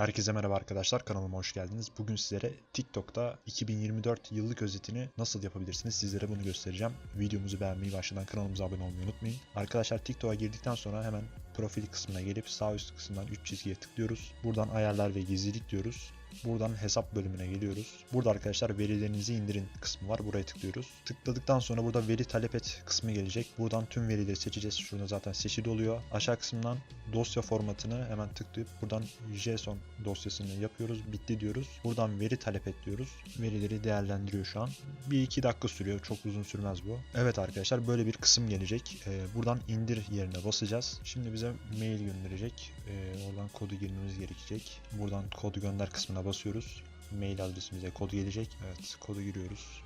Herkese merhaba arkadaşlar kanalıma hoş geldiniz. Bugün sizlere TikTok'ta 2024 yıllık özetini nasıl yapabilirsiniz sizlere bunu göstereceğim. Videomuzu beğenmeyi başladan kanalımıza abone olmayı unutmayın. Arkadaşlar TikTok'a girdikten sonra hemen profil kısmına gelip sağ üst kısımdan 3 çizgiye tıklıyoruz. Buradan ayarlar ve gizlilik diyoruz. Buradan hesap bölümüne geliyoruz. Burada arkadaşlar verilerinizi indirin kısmı var. Buraya tıklıyoruz. Tıkladıktan sonra burada veri talep et kısmı gelecek. Buradan tüm verileri seçeceğiz. Şurada zaten seçili oluyor. Aşağı kısmından dosya formatını hemen tıklayıp buradan JSON dosyasını yapıyoruz. Bitti diyoruz. Buradan veri talep et diyoruz. Verileri değerlendiriyor şu an. Bir iki dakika sürüyor. Çok uzun sürmez bu. Evet arkadaşlar böyle bir kısım gelecek. Ee, buradan indir yerine basacağız. Şimdi bize mail gönderecek. Ee, oradan kodu girmemiz gerekecek. Buradan kodu gönder kısmına basıyoruz. Mail adresimize kod gelecek. Evet kodu giriyoruz.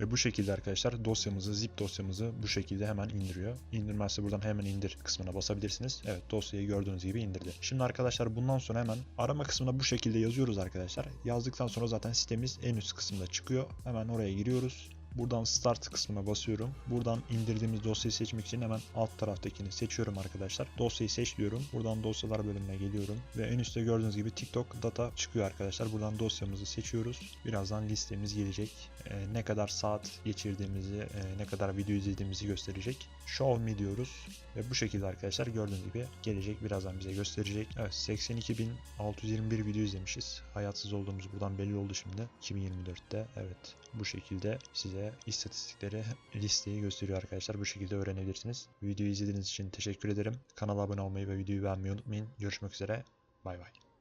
Ve bu şekilde arkadaşlar dosyamızı, zip dosyamızı bu şekilde hemen indiriyor. İndirmezse buradan hemen indir kısmına basabilirsiniz. Evet dosyayı gördüğünüz gibi indirdi. Şimdi arkadaşlar bundan sonra hemen arama kısmına bu şekilde yazıyoruz arkadaşlar. Yazdıktan sonra zaten sitemiz en üst kısımda çıkıyor. Hemen oraya giriyoruz. Buradan start kısmına basıyorum. Buradan indirdiğimiz dosyayı seçmek için hemen alt taraftakini seçiyorum arkadaşlar. Dosyayı seç diyorum. Buradan dosyalar bölümüne geliyorum. Ve en üstte gördüğünüz gibi TikTok data çıkıyor arkadaşlar. Buradan dosyamızı seçiyoruz. Birazdan listemiz gelecek. Ee, ne kadar saat geçirdiğimizi, e, ne kadar video izlediğimizi gösterecek. Show me diyoruz. Ve bu şekilde arkadaşlar gördüğünüz gibi gelecek. Birazdan bize gösterecek. Evet 82.621 video izlemişiz. Hayatsız olduğumuz buradan belli oldu şimdi. 2024'te. Evet bu şekilde size istatistikleri listeyi gösteriyor arkadaşlar. Bu şekilde öğrenebilirsiniz. Videoyu izlediğiniz için teşekkür ederim. Kanala abone olmayı ve videoyu beğenmeyi unutmayın. Görüşmek üzere. Bay bay.